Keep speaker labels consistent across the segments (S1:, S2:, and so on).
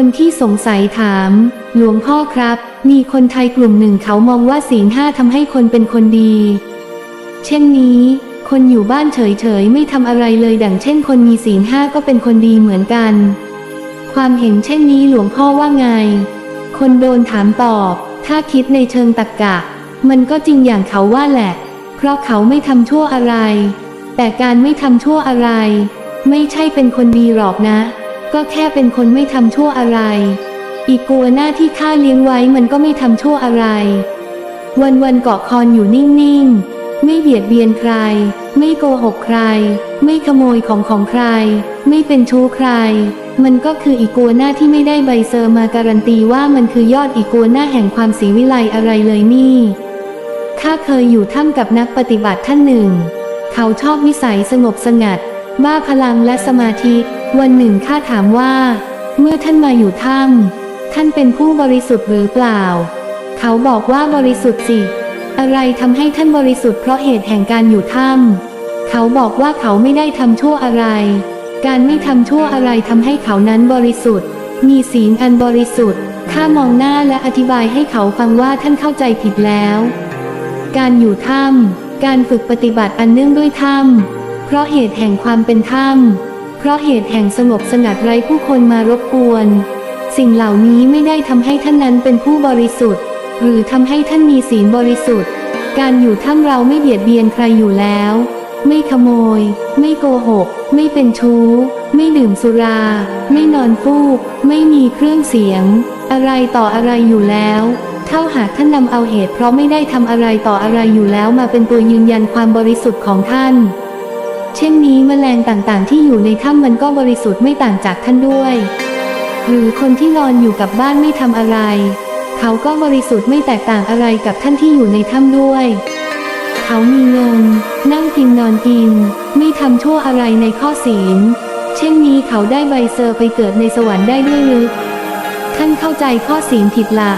S1: คนที่สงสัยถาม หลวงพ่อครับ มีคนไทยกลุ่มหนึ่งเขามองว่าศีลห้าทำให้คนเป็นคนดี เช่นนี้ คนอยู่บ้านเฉยๆไม่ทำอะไรเลยดังเช่น คนมีศีลห้าก็เป็นคนดีเหมือนกัน ความเห็นเช่นนี้หลวงพ่อว่าไง คนโดนถามตอบ ถ้าคิดในเชิงตรรกกะ มันก็จริงอย่างเขาว่าแหละ เพราะเขาไม่ทำชั่วอะไร แต่การไม่ทำชั่วอะไร ไม่ใช่เป็นคนดีหรอกนะ ก็แค่เป็นคนไม่ทำชั่วอะไร อีกกัวหน้าที่ข้าเลี้ยงไว้มันก็ไม่ทำชั่วอะไร วันวันๆเกาะคอนอยู่นิ่งๆ ไม่เบียดเบียนใคร ไม่โกหกใคร ไม่ขโมยของของใคร ไม่เป็นชู้ใคร มันก็คืออีกัวหน้าที่ไม่ได้ใบเซอร์มาการันตีว่ามันคือยอดอีกัวหน้าแห่งความศรีวิไลอะไรเลยนี่ข้าเคยอยู่ถ้ำกับนักปฏิบัติท่านหนึ่ง เขาชอบวิสัยสงบสงัด บ้าพลังและสมาธิ วันหนึ่งข้าถามว่า เมื่อท่านมาอยู่ถ้ำท่านเป็นผู้บริสุทธิ์หรือเปล่า เขาบอกว่าบริสุทธิ์สิ อะไรทำให้ท่านบริสุทธิ์เพราะเหตุแห่งการอยู่ถ้ำเขาบอกว่าเขาไม่ได้ทำชั่วอะไร การไม่ทำชั่วอะไรทำให้เขานั้นบริสุทธิ์ มีศีลอันบริสุทธิ์ข้ามองหน้าและอธิบายให้เขาฟังว่าท่านเข้าใจผิดแล้ว การอยู่ถ้ำการฝึกปฏิบัติอันเนื่องด้วยถ้ำเพราะเหตุแห่งความเป็นถ้ำ ราะเหตุแห่งสงบสงัดไร้ผู้คนมารบกวน สิ่งเหล่านี้ไม่ได้ทำให้ท่านนั้นเป็นผู้บริสุทธิ์ หรือทำให้ท่านมีศีลบริสุทธิ์ การอยู่ถ้ำเราไม่เบียดเบียนใครอยู่แล้ว ไม่ขโมย ไม่โกหก ไม่เป็นชู้ ไม่ดื่มสุรา ไม่นอนฟูก ไม่มีเครื่องเสียง อะไรต่ออะไรอยู่แล้วเท่าหากท่านนำเอาเหตุเพราะไม่ได้ทำอะไรต่ออะไรอยู่แล้วมาเป็นตัวยืนยันความบริสุทธิ์ของท่าน เช่นนี้แมลงต่างๆ ที่อยู่ในถ้ำมันก็บริสุทธิ์ไม่ต่างจากท่านด้วย หรือคนที่นอนอยู่กับบ้านไม่ทำอะไร เขาก็บริสุทธิ์ไม่แตกต่างอะไรกับท่านที่อยู่ในถ้ำด้วย เขามีเงินนั่งกินนอนกิน ไม่ทำชั่วอะไรในข้อศีล เช่นนี้เขาได้ใบเซอร์ไปเกิดในสวรรค์ได้ด้วยหรือท่านเข้าใจข้อศีลผิดละ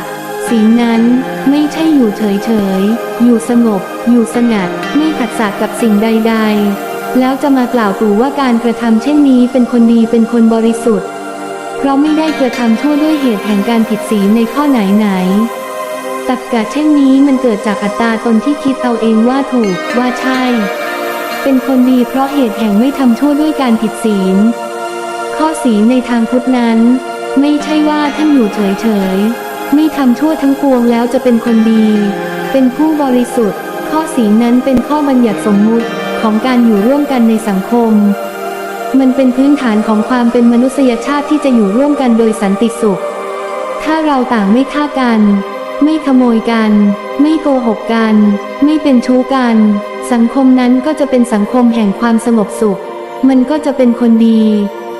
S1: ศีลนั้นไม่ใช่อยู่เฉยๆ อยู่สงบ อยู่สงัด ไม่ขัดสากกับสิ่งใด ๆ แล้วจะมากล่าวตู่ว่าการกระทำเช่นนี้เป็นคนดีเป็นคนบริสุทธิ์ เพราะไม่ได้กระทำชั่วด้วยเหตุแห่งการผิดศีลในข้อไหนๆตักกะเช่นนี้มันเกิดจากอัตตาตนที่คิดเอาเองว่าถูกว่าใช่ เป็นคนดีเพราะเหตุแห่งไม่ทำชั่วด้วยการผิดศีล ข้อศีลในทางพุทธนั้น ไม่ใช่ว่าท่านอยู่เฉยๆไม่ทำชั่วทั้งปวงแล้วจะเป็นคนดี เป็นผู้บริสุทธิ์ ข้อศีลนั้นเป็นข้อบัญญัติสมมุติ ของการอยู่ร่วมกันในสังคม มันเป็นพื้นฐานของความเป็นมนุษยชาติที่จะอยู่ร่วมกันโดยสันติสุข ถ้าเราต่างไม่ฆ่ากัน ไม่ขโมยกัน ไม่โกหกกัน ไม่เป็นชู้กัน สังคมนั้นก็จะเป็นสังคมแห่งความสงบสุข มันก็จะเป็นคนดี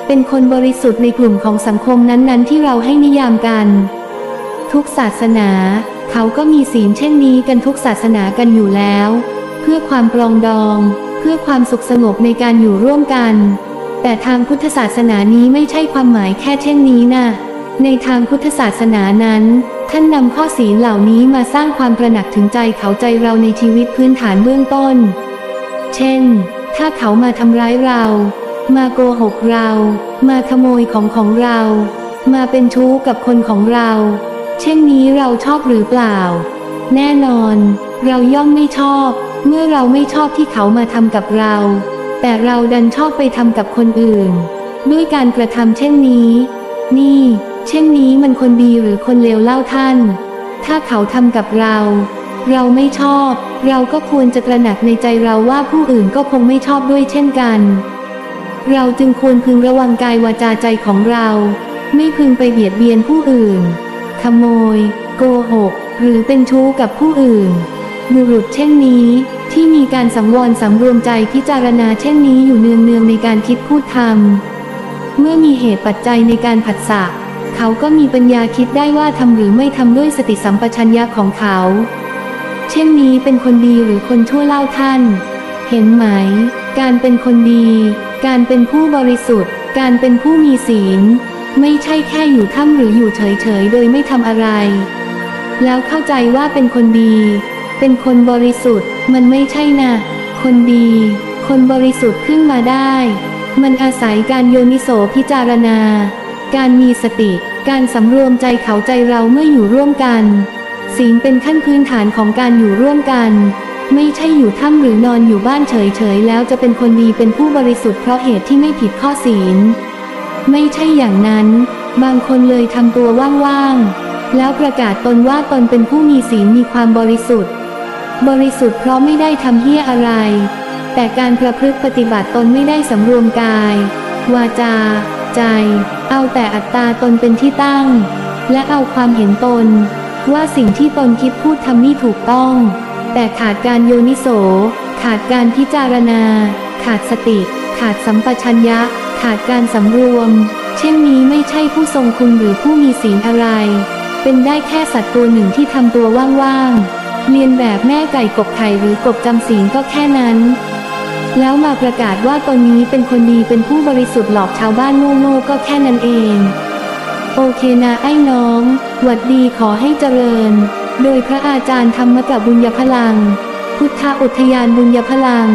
S1: เป็นคนบริสุทธิ์ในกลุ่มของสังคมนั้นๆ ที่เราให้นิยามกัน ทุกศาสนาเขาก็มีศีลเช่นนี้กันทุกศาสนากันอยู่แล้ว เพื่อความปรองดอง เพื่อความสุขสงบในการอยู่ร่วมกัน แต่ทางพุทธศาสนานี้ไม่ใช่ความหมายแค่เช่นนี้นะในทางพุทธศาสนานั้น ท่านนำข้อศีลเหล่านี้มาสร้างความประหนักถึงใจเขาใจเราในชีวิตพื้นฐานเบื้องต้น เช่น ถ้าเขามาทำร้ายเรา มาโกหกเรา มาขโมยของของเรา มาเป็นชู้กับคนของเรา เช่นนี้เราชอบหรือเปล่า แน่นอน เราย่อมไม่ชอบ เมื่อเราไม่ชอบที่เขามาทำกับเรา แต่เราดันชอบไปทำกับคนอื่น ด้วยการกระทำเช่นนี้ นี่ เช่นนี้มันคนดีหรือคนเลวเล่าท่าน ถ้าเขาทำกับเรา เราไม่ชอบ เราก็ควรจะตระหนักในใจเราว่าผู้อื่นก็คงไม่ชอบด้วยเช่นกัน เราจึงควรพึงระวังกายวาจาใจของเรา ไม่พึงไปเบียดเบียนผู้อื่น ขโมย โกหก หรือเป็นชู้กับผู้อื่น บุรุษเช่นนี้ ที่มีการสังวรสำรวมใจพิจารณาเช่นนี้อยู่เนืองๆในการคิดพูดทำเมื่อมีเหตุปัจจัยในการผัสสะเขาก็มีปัญญาคิดได้ว่าทำหรือไม่ทำด้วยสติสัมปชัญญะของเขา เช่นนี้เป็นคนดีหรือคนชั่วเล่าท่าน เห็นไหม การเป็นคนดี การเป็นผู้บริสุทธิ์ การเป็นผู้มีศีล ไม่ใช่แค่อยู่ถ้ำหรืออยู่เฉยๆ โดยไม่ทำอะไร แล้วเข้าใจว่าเป็นคนดี เป็นคนบริสุทธิ์ มันไม่ใช่นะ คนดี คนบริสุทธิ์ขึ้นมาได้ มันอาศัยการโยนิโสพิจารณา การมีสติ การสำรวมใจเขาใจเราเมื่ออยู่ร่วมกันศีลเป็นขั้นพื้นฐานของการอยู่ร่วมกัน ไม่ใช่อยู่ถ้ำหรือนอนอยู่บ้านเฉยๆ แล้วจะเป็นคนดีเป็นผู้บริสุทธิ์เพราะเหตุที่ไม่ผิดข้อศีล ไม่ใช่อย่างนั้น บางคนเลยทำตัวว่างๆ แล้วประกาศตนว่าตนเป็นผู้มีศีลมีความบริสุทธิ์ บริสุทธิ์เพราะไม่ได้ทำเหี้ยอะไร แต่การประพฤติปฏิบัติตนไม่ได้สำรวมกาย วาจา ใจ เอาแต่อัตตาตนเป็นที่ตั้ง และเอาความเห็นตน ว่าสิ่งที่ตนคิดพูดทำนี่ถูกต้อง แต่ขาดการโยนิโส ขาดการพิจารณา ขาดสติ ขาดสัมปชัญญะ ขาดการสำรวม เช่นนี้ไม่ใช่ผู้ทรงคุณหรือผู้มีศีลอะไร เป็นได้แค่สัตว์ตัวหนึ่งที่ทำตัวว่างๆ เรียนแบบแม่ไก่กบไข่หรือกบจำศีลก็แค่นั้น แล้วมาประกาศว่าตนนี้เป็นคนดีเป็นผู้บริสุทธิ์หลอกชาวบ้านโง่ๆก็แค่นั้นเอง โอเคนะไอ้น้อง หวัดดีขอให้เจริญ โดยพระอาจารย์ธรรมกับุญญพลัง พุทธอุทยานบุญญพลัง